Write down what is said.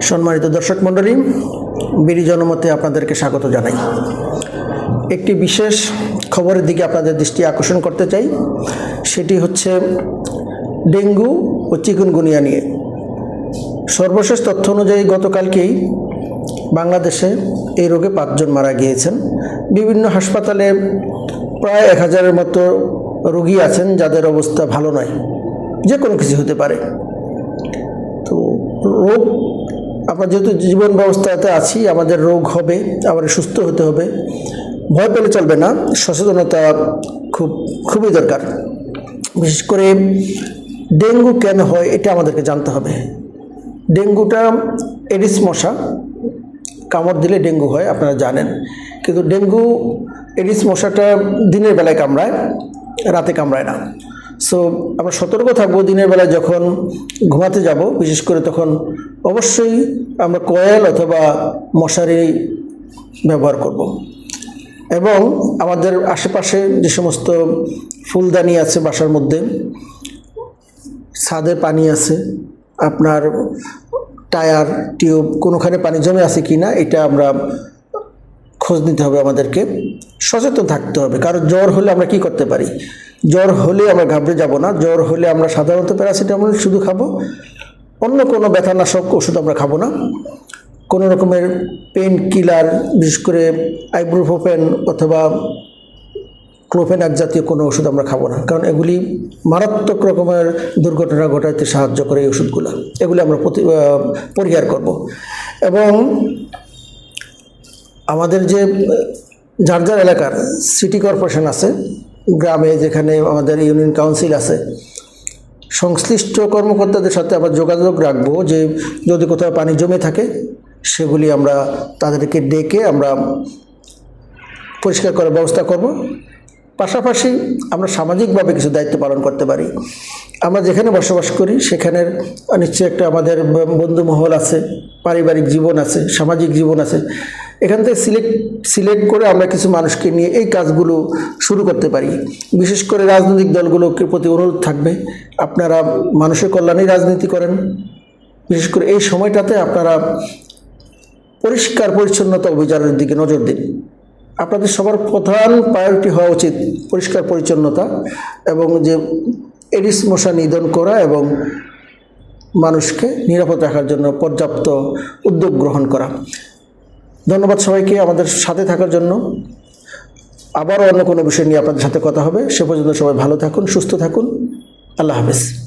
সম্মানিত দর্শক মণ্ডলী, বিড়ি জনমতে আপনাদেরকে স্বাগত জানাই। একটি বিশেষ খবরের দিকে আপনাদের দৃষ্টি আকর্ষণ করতে চাই, সেটি হচ্ছে ডেঙ্গু ও চিকুনগুনিয়া নিয়ে। সর্বশেষ তথ্য অনুযায়ী গতকালকেই বাংলাদেশে এই রোগে পাঁচজন মারা গিয়েছেন। বিভিন্ন হাসপাতালে প্রায় এক হাজারের মতো রোগী আছেন, যাদের অবস্থা ভালো নয়। যে কোনো কিছু হতে পারে। তো রোগ, আমরা যেহেতু জীবন ব্যবস্থাতে আছি, আমাদের রোগ হবে আবার সুস্থ হতে হবে, ভয় পেলে চলবে না, সচেতনতা খুব, খুবই দরকার। বিশেষ করে ডেঙ্গু কেন হয় এটা আমাদেরকে জানতে হবে। ডেঙ্গুটা এডিস মশা, কামড় দিলে ডেঙ্গু হয়, আপনারা জানেন। কিন্তু ডেঙ্গু এডিস মশাটা দিনের বেলায় কামড়ায়, রাতে কামড়ায় না। সো আমরা সতর্ক থাকব দিনের বেলায় যখন ঘুমাতে যাব, বিশেষ করে তখন অবশ্যই আমরা কয়েল অথবা মশারি ব্যবহার করব। এবং আমাদের আশেপাশে যে সমস্ত ফুলদানি আছে বাসার মধ্যে ছাদে পানি আছে, আপনার টায়ার, টিউব কোনোখানে পানি জমে আছে কি না এটা আমরা খোঁজ নিতে হবে আমাদেরকে। সচেতন থাকতে হবে। কারণ জ্বর হলে আমরা কি করতে পারি? জ্বর হলে আমরা ঘাবড়ে যাব না। জ্বর হলে আমরা সাধারণত প্যারাসিটামল শুধু খাব। অন্য কোনো ব্যথানাশক ওষুধ আমরা খাব না। কোনো রকমের পেন কিলার, বিশেষ করে আইব্রোফোপেন অথবা ক্লোফেনাক জাতীয় কোনো ওষুধ আমরা খাব না। কারণ এগুলি মারাত্মক রকমের দুর্ঘটনা ঘটাতে সাহায্য করে এই ওষুধগুলো। এগুলি আমরা পরিহার করব। এবং আমাদের যে, যার যার এলাকার সিটি কর্পোরেশন আছে, গ্রামে যেখানে আমাদের ইউনিয়ন কাউন্সিল আছে, সংশ্লিষ্ট কর্মকর্তাদের সাথে আবার যোগাযোগ রাখব যে, যদি কোথাও পানি জমে থাকে, সেগুলি আমরা তাদেরকে ডেকে আমরা পরিষ্কার করার ব্যবস্থা করব। পাশাপাশি আমরা সামাজিকভাবে কিছু দায়িত্ব পালন করতে পারি। আমরা যেখানে বসবাস করি, সেখানের নিশ্চয়ই একটা আমাদের ব- বন্ধুমহল আছে, পারিবারিক জীবন আছে, সামাজিক জীবন আছে। এখান থেকে সিলেক্ট সিলেক্ট করে আমরা কিছু মানুষকে নিয়ে এই কাজগুলো শুরু করতে পারি। বিশেষ করে রাজনৈতিক দলগুলোকে প্রতি অনুরোধ থাকবে, আপনারা মানুষের কল্যাণেই রাজনীতি করেন। বিশেষ করে এই সময়টাতে আপনারা পরিষ্কার পরিচ্ছন্নতা অভিযানের দিকে নজর দিন। আপনাদের সবার প্রধান প্রায়োরিটি হওয়া উচিত পরিষ্কার পরিচ্ছন্নতা এবং যে এডিস মশা নিধন করা এবং মানুষকে নিরাপদ রাখার জন্য পর্যাপ্ত উদ্যোগ গ্রহণ করা। ধন্যবাদ সবাইকে আমাদের সাথে থাকার জন্য। আবারও অন্য কোনো বিষয় নিয়ে আপনাদের সাথে কথা হবে। সে পর্যন্ত সবাই ভালো থাকুন, সুস্থ থাকুন। আল্লাহ হাফেজ।